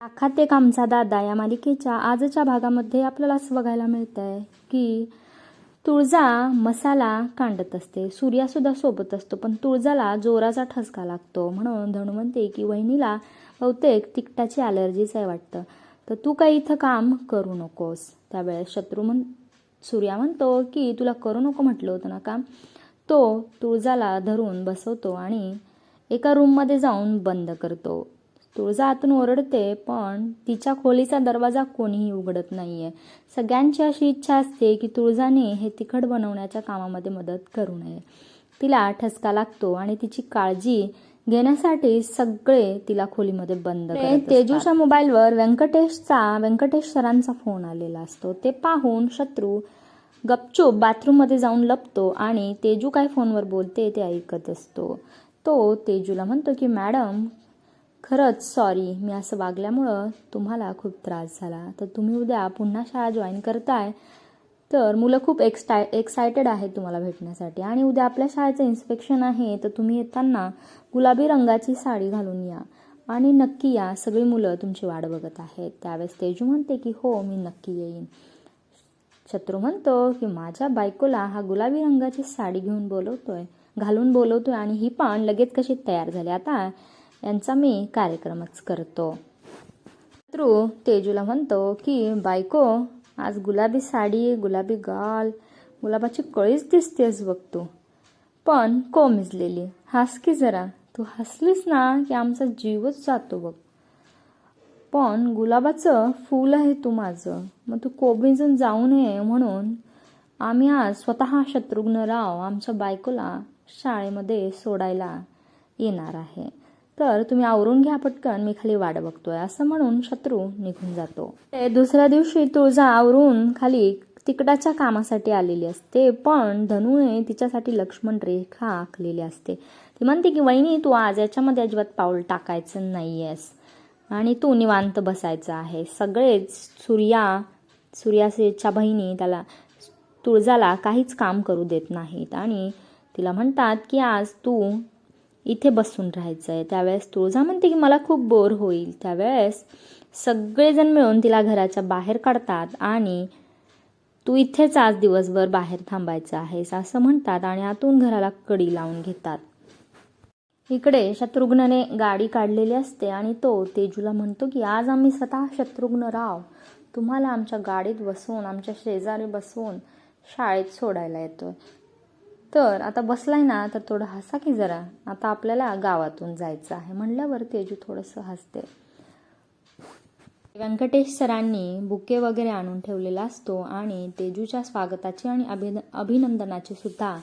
आखात एक आमचा दादा या मालिकेच्या आजच्या भागामध्ये आपल्याला असं बघायला मिळत आहे की तुळजा मसाला कांडत असते. सूर्यासुद्धा सोबत असतो पण तुळजाला जोराचा ठसका लागतो. म्हणून धनु म्हणते की वहिनीला बहुतेक तिखटाची ॲलर्जीच आहे वाटतं. तर तू काही इथं काम करू नकोस. त्यावेळेस शत्रू म्हण सूर्या म्हणतो की तुला करू नको म्हटलं होतं ना काम? तो तुळजाला धरून बसवतो आणि एका रूममध्ये जाऊन बंद करतो. तुळजा आतून ओरडते पण तिच्या खोलीचा दरवाजा कोणीही उघडत नाहीये. सगळ्यांची अशी इच्छा असते की तुळजाने हे तिखट बनवण्याच्या कामामध्ये मदत करू नये. तिला ठसका लागतो आणि तिची काळजी घेण्यासाठी सगळे तिला खोलीमध्ये बंद. तेजूच्या मोबाईलवर व्यंकटेशचा व्यंकटेश सरांचा फोन आलेला असतो. ते पाहून शत्रू गपचूप बाथरूममध्ये जाऊन लपतो आणि तेजू काय फोनवर बोलते ते ऐकत असतो. तो तेजूला म्हणतो की मॅडम खरंच सॉरी मी असं वागल्यामुळं तुम्हाला खूप त्रास झाला. तर तुम्ही उद्या पुन्हा शाळा जॉईन करताय. तर मुलं खूप एक्सटाय एक्सायटेड आहेत तुम्हाला भेटण्यासाठी. आणि उद्या आपल्या शाळेचं इन्स्पेक्शन आहे तर तुम्ही येताना गुलाबी रंगाची साडी घालून या. आणि नक्की या. सगळी मुलं तुमची वाट बघत आहेत. त्यावेळेस तेजू म्हणते की हो मी नक्की येईन. शत्रू म्हणतो की माझ्या बायकोला हा गुलाबी रंगाची साडी घेऊन बोलवतोय घालून बोलवतोय आणि ही पण लगेच कशी तयार झाली. आता यांचा मी कार्यक्रमच करतो. शत्रू तेजूला म्हणतो की बायको आज गुलाबी साडी गुलाबी गाल गुलाबाची कळीच दिसतेस बघ तू. पण कोमिजलेली हस की जरा तू हसलीस ना की आमचा जीवच जातो बघ. पण गुलाबाचं फूल आहे तू माझं मग तू कोबिजून जाऊ नये म्हणून आम्ही आज स्वतः शत्रुघ्नराव आमच्या बायकोला शाळेमध्ये सोडायला येणार आहे. तर तुम्ही आवरून घ्या पटकन मी खाली वाट बघतोय. असं म्हणून शत्रू निघून जातो. दुसऱ्या दिवशी तुळजा आवरून खाली तिकटाच्या कामासाठी आलेली असते पण धनुने तिच्यासाठी लक्ष्मण रेखा आखलेली असते. ती म्हणते की वहिनी तू आज याच्यामध्ये अजिबात पाऊल टाकायचं नाहीयेस आणि तू निवांत बसायचं आहे. सगळेच सूर्या सूर्याच्या बहिणी त्याला तुळजाला काहीच काम करू देत नाहीत आणि तिला म्हणतात की आज तू इथे बसून राहायचं आहे त्यावेळेस तुळजा म्हणते की मला खूप बोर होईल. त्यावेळेस सगळेजण मिळून तिला घराच्या बाहेर काढतात आणि तू इथेच आज दिवसभर बाहेर थांबायचं आहेस असं म्हणतात आणि आतून घराला कडी लावून घेतात. इकडे शत्रुघ्नने गाडी काढलेली असते आणि तो तेजूला म्हणतो की आज आम्ही स्वतः शत्रुघ्न राव. तुम्हाला आमच्या गाडीत बसवून आमच्या शेजारी बसवून शाळेत सोडायला येतोय. तर आता बसलाय ना तर थोडं हसा की जरा. आता आपल्याला गावातून जायचं आहे. म्हणल्यावर तेजू थोडंसं हसते. व्यंकटेश सरांनी बुके वगैरे आणून ठेवलेला असतो आणि तेजूच्या स्वागताची आणि अभिन अभिनंदनाची सुद्धा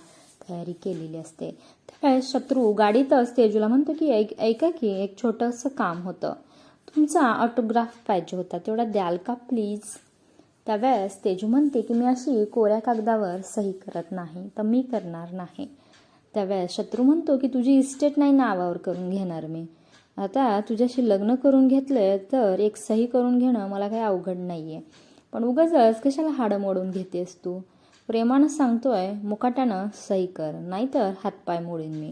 तयारी केलेली असते. त्यावेळेस शत्रू गाडीतच तेजूला म्हणतो की ऐक ऐका की एक छोटंसं काम होतं. तुमचा ऑटोग्राफ पाहिजे होता. तेवढा द्याल का प्लीज? त्यावेळेस तेजू म्हणते की मी अशी कोऱ्या कागदावर सही करत नाही तर मी करणार नाही. त्यावेळेस शत्रू म्हणतो की तुझी इस्टेट नाही नावावर करून घेणार मी. आता तुझ्याशी लग्न करून घेतलं तर एक सही करून घेणं मला काही अवघड नाही आहे पण उगाच कशाला हाडं मोडून घेतेस तू? प्रेमानं सांगतोय मुकाट्यानं सही कर नाहीतर हातपाय मोडीन मी.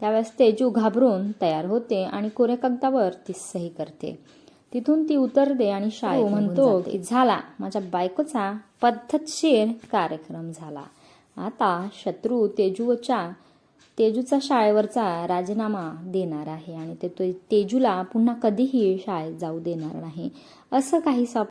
त्यावेळेस तेजू घाबरून तयार होते आणि कोऱ्या कागदावर ती सही करते. तिथून ती उतरते आणि शाळेत म्हणतो की झाला माझ्या बायकोचा पद्धतशीर कार्यक्रम झाला. आता शत्रू तेजूच्या तेजूचा शाळेवरचा राजीनामा देणार आहे आणि ते तो- तेजूला पुन्हा कधीही शाळेत जाऊ देणार नाही. असं काही